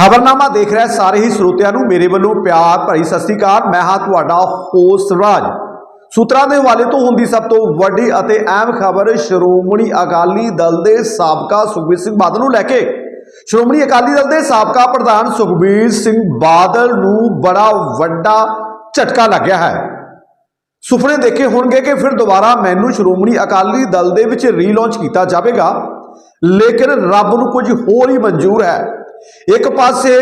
ਖਬਰਨਾਮਾ ਦੇਖ ਰਹੇ ਸਾਰੇ ਹੀ ਸਰੋਤਿਆਂ ਨੂੰ। ਮੇਰੇ ਵੱਲੋਂ ਪਿਆਰ ਭਰੀ ਸਤਿ ਸ੍ਰੀ ਅਕਾਲ। ਮੈਂ ਹਾਂ ਤੁਹਾਡਾ ਹੋਸਟ ਰਾਜ। ਸੂਤਰਾਂ ਦੇ ਹਵਾਲੇ ਤੋਂ ਹੁੰਦੀ ਸਭ ਤੋਂ ਵੱਡੀ ਅਤੇ ਅਹਿਮ ਖਬਰ ਸ਼੍ਰੋਮਣੀ ਅਕਾਲੀ ਦਲ ਦੇ ਸਾਬਕਾ ਸੁਖਬੀਰ ਸਿੰਘ ਬਾਦਲ ਨੂੰ ਲੈ ਕੇ। ਸ਼੍ਰੋਮਣੀ ਅਕਾਲੀ ਦਲ ਦੇ ਸਾਬਕਾ ਪ੍ਰਧਾਨ ਸੁਖਬੀਰ ਸਿੰਘ ਬਾਦਲ ਨੂੰ ਬੜਾ ਵੱਡਾ ਝਟਕਾ ਲੱਗਿਆ ਹੈ। ਸੁਪਨੇ ਦੇਖੇ ਹੋਣਗੇ ਕਿ ਫਿਰ ਦੁਬਾਰਾ ਮੈਨੂੰ ਸ਼੍ਰੋਮਣੀ ਅਕਾਲੀ ਦਲ ਦੇ ਵਿੱਚ ਰੀਲਾਂਚ ਕੀਤਾ ਜਾਵੇਗਾ। ਲੇਕਿਨ ਰੱਬ ਨੂੰ ਕੁਝ ਹੋਰ ਹੀ ਮਨਜ਼ੂਰ ਹੈ। ਇੱਕ ਪਾਸੇ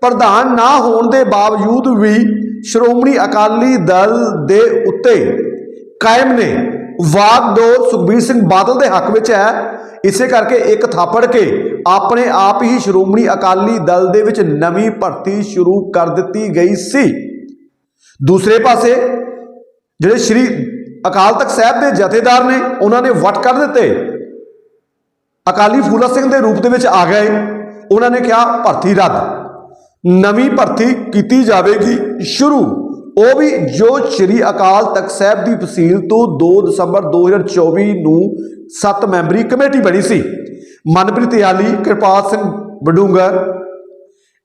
ਪ੍ਰਧਾਨ ਨਾ ਹੋਣ ਦੇ ਬਾਵਜੂਦ ਵੀ ਸ਼੍ਰੋਮਣੀ ਅਕਾਲੀ ਦਲ ਦੇ ਉੱਤੇ ਕਾਇਮ ਨੇ ਵਾਗਡੋਰ ਸੁਖਬੀਰ ਸਿੰਘ ਬਾਦਲ ਦੇ ਹੱਕ ਵਿੱਚ ਹੈ। ਇਸੇ ਕਰਕੇ ਇੱਕ ਥਾਪੜ ਕੇ ਆਪਣੇ ਆਪ ਹੀ ਸ਼੍ਰੋਮਣੀ ਅਕਾਲੀ ਦਲ ਦੇ ਵਿੱਚ ਨਵੀਂ ਭਰਤੀ ਸ਼ੁਰੂ ਕਰ ਦਿੱਤੀ ਗਈ ਸੀ। ਦੂਸਰੇ ਪਾਸੇ ਜਿਹੜੇ ਸ਼੍ਰੀ ਅਕਾਲ ਤਖਤ ਸਾਹਿਬ ਦੇ ਜਥੇਦਾਰ ਨੇ, ਉਹਨਾਂ ਨੇ ਵਟ ਕਰ ਦਿੱਤੇ। ਅਕਾਲੀ ਫੂਲਾ ਸਿੰਘ ਦੇ ਰੂਪ ਦੇ ਵਿੱਚ ਆ ਗਏ। ਉਹਨਾਂ ਨੇ ਕਿਹਾ, ਭਰਤੀ ਰੱਦ। ਨਵੀਂ ਭਰਤੀ ਕੀਤੀ ਜਾਵੇਗੀ ਸ਼ੁਰੂ। ਉਹ ਵੀ ਜੋ ਸ਼੍ਰੀ ਅਕਾਲ ਤਖਤ ਸਾਹਿਬ ਦੀ ਫਸੀਲ ਤੋਂ 2 ਦਸੰਬਰ 2024 ਨੂੰ 7 ਮੈਂਬਰੀ ਕਮੇਟੀ ਬਣੀ ਸੀ। ਮਨਪ੍ਰੀਤ ਯਾਲੀ, ਕਿਰਪਾਲ ਸਿੰਘ ਬਡੂੰਗਰ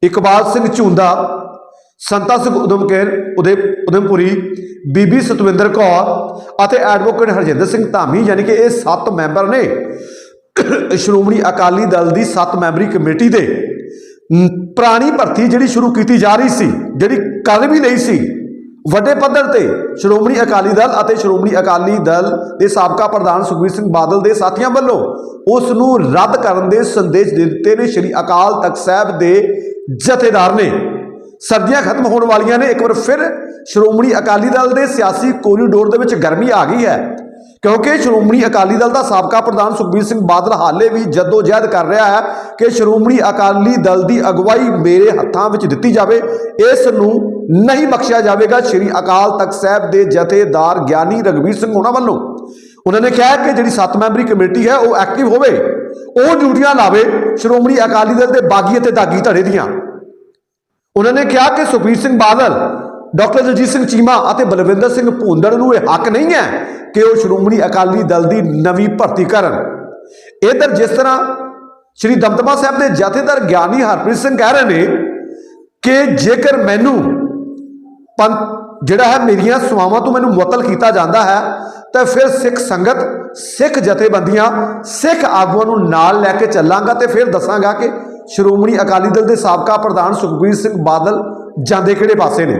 ਇਕਬਾਲ ਸਿੰਘ ਝੁੰਦਾ, ਸੰਤਾ ਸਿੰਘ ਉਦਮਕੇਰ ਉਦੇ ਉਦਮਪੁਰੀ ਬੀਬੀ ਸਤਵਿੰਦਰ ਕੌਰ ਅਤੇ ਐਡਵੋਕੇਟ ਹਰਜਿੰਦਰ ਸਿੰਘ ਧਾਮੀ, ਯਾਨੀ ਕਿ ਇਹ 7 ਮੈਂਬਰ ਨੇ। ਸ਼੍ਰੋਮਣੀ ਅਕਾਲੀ ਦਲ ਦੀ 7 ਮੈਂਬਰੀ ਕਮੇਟੀ ਦੇ ਪੁਰਾਣੀ ਭਰਤੀ ਜਿਹੜੀ ਸ਼ੁਰੂ ਕੀਤੀ ਜਾ ਰਹੀ ਸੀ, ਜਿਹੜੀ ਕਰ ਵੀ ਲਈ ਸੀ, ਵੱਡੇ ਪੱਧਰ ਤੇ ਸ਼੍ਰੋਮਣੀ ਅਕਾਲੀ ਦਲ ਅਤੇ ਸ਼੍ਰੋਮਣੀ ਅਕਾਲੀ ਦਲ ਦੇ ਸਾਬਕਾ ਪ੍ਰਧਾਨ ਸੁਖਬੀਰ ਸਿੰਘ ਬਾਦਲ ਦੇ ਸਾਥੀਆਂ ਵੱਲੋਂ ਉਸ ਨੂੰ ਰੱਦ ਕਰਨ ਦੇ ਸੰਦੇਸ਼ ਦੇ ਦਿੱਤੇ ਨੇ, ਸ਼੍ਰੀ ਅਕਾਲ ਤਖਤ ਸਾਹਿਬ ਦੇ ਜਥੇਦਾਰ ਨੇ। ਸਰਦੀਆਂ ਖਤਮ ਹੋਣ ਵਾਲੀਆਂ ਨੇ, ਇੱਕ ਵਾਰ ਫਿਰ ਸ਼੍ਰੋਮਣੀ ਅਕਾਲੀ ਦਲ ਦੇ ਸਿਆਸੀ ਕੋਰੀਡੋਰ ਦੇ ਵਿੱਚ ਗਰਮੀ ਆ ਗਈ ਹੈ। ਕਿਉਂਕਿ ਸ਼੍ਰੋਮਣੀ ਅਕਾਲੀ ਦਲ ਦਾ ਸਾਬਕਾ ਪ੍ਰਧਾਨ ਸੁਖਬੀਰ ਸਿੰਘ ਬਾਦਲ ਹਾਲੇ ਵੀ ਜਦੋਜਹਿਦ ਕਰ ਰਿਹਾ ਹੈ ਕਿ ਸ਼੍ਰੋਮਣੀ ਅਕਾਲੀ ਦਲ ਦੀ ਅਗਵਾਈ ਮੇਰੇ ਹੱਥਾਂ ਵਿੱਚ ਦਿੱਤੀ ਜਾਵੇ, ਇਸ ਨੂੰ ਨਹੀਂ ਬਖਸ਼ਿਆ ਜਾਵੇਗਾ ਸ਼੍ਰੀ ਅਕਾਲ ਤਖਤ ਸਾਹਿਬ ਦੇ ਜਥੇਦਾਰ ਗਿਆਨੀ ਰਗਵੀਰ ਸਿੰਘ ਹੋਣਾ ਵੱਲੋਂ। ਉਹਨਾਂ ਨੇ ਕਿਹਾ ਕਿ ਜਿਹੜੀ 7 ਮੈਂਬਰੀ ਕਮੇਟੀ ਹੈ ਉਹ ਐਕਟਿਵ ਹੋਵੇ, ਉਹ ਡਿਊਟੀਆਂ ਲਾਵੇ ਸ਼੍ਰੋਮਣੀ ਅਕਾਲੀ ਦਲ ਦੇ ਬਾਗੀ ਅਤੇ ਦਾਗੀ ਧੜੇ ਦੀਆਂ। ਉਹਨਾਂ ਨੇ ਕਿਹਾ ਕਿ ਸੁਖਬੀਰ ਸਿੰਘ ਬਾਦਲ ਡਾਕਟਰ ਦਲਜੀਤ ਸਿੰਘ ਚੀਮਾ ਅਤੇ ਬਲਵਿੰਦਰ ਸਿੰਘ ਭੂੰਦੜ ਨੂੰ ਇਹ ਹੱਕ ਨਹੀਂ ਹੈ ਕਿ ਉਹ ਸ਼੍ਰੋਮਣੀ ਅਕਾਲੀ ਦਲ ਦੀ ਨਵੀਂ ਭਰਤੀ ਕਰਨ। ਇਧਰ ਜਿਸ ਤਰ੍ਹਾਂ ਸ਼੍ਰੀ ਦਮਦਮਾ ਸਾਹਿਬ ਦੇ ਜਥੇਦਾਰ ਗਿਆਨੀ ਹਰਪ੍ਰੀਤ ਸਿੰਘ ਕਹਿ ਰਹੇ ਨੇ ਕਿ ਜੇਕਰ ਮੈਨੂੰ ਪੰਥ ਜਿਹੜਾ ਹੈ ਮੇਰੀਆਂ ਸਵਾਵਾਂ ਤੋਂ ਮੈਨੂੰ ਮੁਅਤਲ ਕੀਤਾ ਜਾਂਦਾ ਹੈ, ਤਾਂ ਫਿਰ ਸਿੱਖ ਸੰਗਤ, ਸਿੱਖ ਜਥੇਬੰਦੀਆਂ, ਸਿੱਖ ਆਗੂਆਂ ਨੂੰ ਨਾਲ ਲੈ ਕੇ ਚੱਲਾਂਗਾ ਤੇ ਫਿਰ ਦੱਸਾਂਗਾ ਕਿ ਸ਼੍ਰੋਮਣੀ ਅਕਾਲੀ ਦਲ ਦੇ ਸਾਬਕਾ ਪ੍ਰਧਾਨ ਸੁਖਬੀਰ ਸਿੰਘ ਬਾਦਲ ਜਾਂਦੇ ਕਿਹੜੇ ਪਾਸੇ ਨੇ।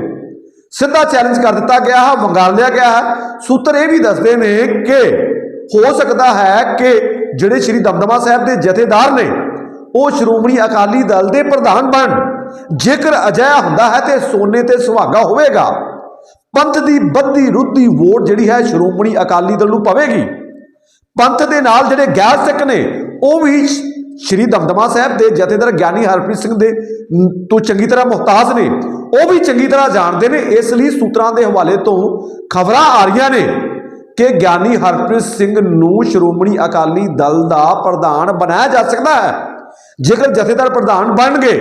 ਸਿੱਧਾ ਚੈਲੰਜ ਕਰ ਦਿੱਤਾ ਗਿਆ ਹੈ ਵੰਗਾਲਿਆ ਗਿਆ ਹੈ। ਸੂਤਰ ਇਹ ਵੀ ਦੱਸਦੇ ਨੇ ਕਿ ਹੋ ਸਕਦਾ ਹੈ ਕਿ ਜਿਹੜੇ ਸ਼੍ਰੀ ਦਮਦਮਾ ਸਾਹਿਬ ਦੇ ਜਥੇਦਾਰ ਨੇ, ਉਹ ਸ਼੍ਰੋਮਣੀ ਅਕਾਲੀ ਦਲ ਦੇ ਪ੍ਰਧਾਨ ਬਣ। ਜੇਕਰ ਅਜਿਹਾ ਹੁੰਦਾ ਹੈ ਤੇ ਸੋਨੇ ਤੇ ਸੁਹਾਗਾ ਹੋਵੇਗਾ। ਪੰਥ ਦੀ ਬੱਧੀ ਰੁੱਧੀ ਵੋਟ ਜਿਹੜੀ ਹੈ ਸ਼੍ਰੋਮਣੀ ਅਕਾਲੀ ਦਲ ਨੂੰ ਪਵੇਗੀ। ਪੰਥ ਦੇ ਨਾਲ ਜਿਹੜੇ ਗੈਰ ਸਿੱਖ ਨੇ, ਉਹ ਵੀ ਸ਼੍ਰੀ ਦਮਦਮਾ ਸਾਹਿਬ ਦੇ ਜਥੇਦਾਰ ਗਿਆਨੀ ਹਰਪ੍ਰੀਤ ਸਿੰਘ ਦੇ ਤੋਂ ਚੰਗੀ ਤਰ੍ਹਾਂ ਮੁਹਤਾਜ ਨੇ। ਉਹ ਵੀ ਚੰਗੀ ਤਰ੍ਹਾਂ ਜਾਣਦੇ ਨੇ, ਇਸ ਲਈ ਸੂਤਰਾਂ ਦੇ ਹਵਾਲੇ ਤੋਂ ਖਬਰਾਂ ਆ ਰਹੀਆਂ ਨੇ ਕਿ ਗਿਆਨੀ ਹਰਪ੍ਰੀਤ ਸਿੰਘ ਨੂੰ ਸ਼੍ਰੋਮਣੀ ਅਕਾਲੀ ਦਲ ਦਾ ਪ੍ਰਧਾਨ ਬਣਾਇਆ ਜਾ ਸਕਦਾ ਹੈ। ਜੇਕਰ ਜਥੇਦਾਰ ਪ੍ਰਧਾਨ ਬਣਨਗੇ,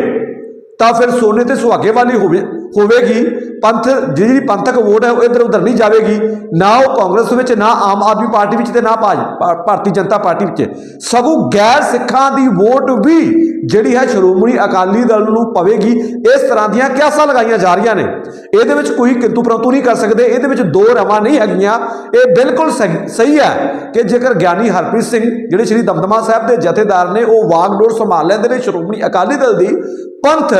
ਤਾਂ ਫਿਰ ਸੋਨੇ ਤੇ ਸੁਹਾਗੇ ਵਾਲੀ ਹੋਵੇ। ਹੋਵੇਗੀ, ਪੰਥ, ਜਿਹੜੀ ਪੰਥਕ ਵੋਟ ਹੈ ਉਹ ਇਧਰ ਉਧਰ ਨਹੀਂ ਜਾਵੇਗੀ, ਨਾ ਉਹ ਕਾਂਗਰਸ ਵਿੱਚ, ਨਾ ਆਮ ਆਦਮੀ ਪਾਰਟੀ ਵਿੱਚ ਤੇ ਨਾ ਭਾਜ- ਭਾਰਤੀ ਜਨਤਾ ਪਾਰਟੀ ਵਿੱਚ। ਸਗੋਂ ਗੈਰ ਸਿੱਖਾਂ ਦੀ ਵੋਟ ਵੀ ਜਿਹੜੀ ਹੈ ਸ਼੍ਰੋਮਣੀ ਅਕਾਲੀ ਦਲ ਨੂੰ ਪਵੇਗੀ। ਇਸ ਤਰ੍ਹਾਂ ਦੀਆਂ ਕਿਆਸਾਂ ਲਗਾਈਆਂ ਜਾ ਰਹੀਆਂ ਨੇ। ਇਹਦੇ ਵਿੱਚ ਕੋਈ ਕਿੰਤੂ ਪਰੰਤੂ ਨਹੀਂ ਕਰ ਸਕਦੇ। ਇਹਦੇ ਵਿੱਚ ਦੋ ਰਵਾਂ ਨਹੀਂ ਹੈਗੀਆਂ। ਇਹ ਬਿਲਕੁਲ ਸਹੀ ਸਹੀ ਹੈ ਕਿ ਜੇਕਰ ਗਿਆਨੀ ਹਰਪ੍ਰੀਤ ਸਿੰਘ, ਜਿਹੜੇ ਸ਼੍ਰੀ ਦਮਦਮਾ ਸਾਹਿਬ ਦੇ ਜਥੇਦਾਰ ਨੇ, ਉਹ ਵਾਗਡੋਰ ਸੰਭਾਲ ਲੈਂਦੇ ਨੇ ਸ਼੍ਰੋਮਣੀ ਅਕਾਲੀ ਦਲ ਦੀ ਪੰਥ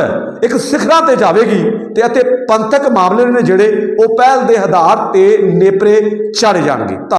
ਇੱਕ ਸਿਖਰਾਂ ਤੇ ਜਾਵੇਗੀ ਤੇ ਅਤੇ ਪੰਥਕ ਮਾਮਲੇ ਨੇ ਜਿਹੜੇ ਉਹ ਪਹਿਲ ਦੇ ਆਧਾਰ ਤੇ ਨੇਪਰੇ ਚਾੜੇ ਜਾਣਗੇ।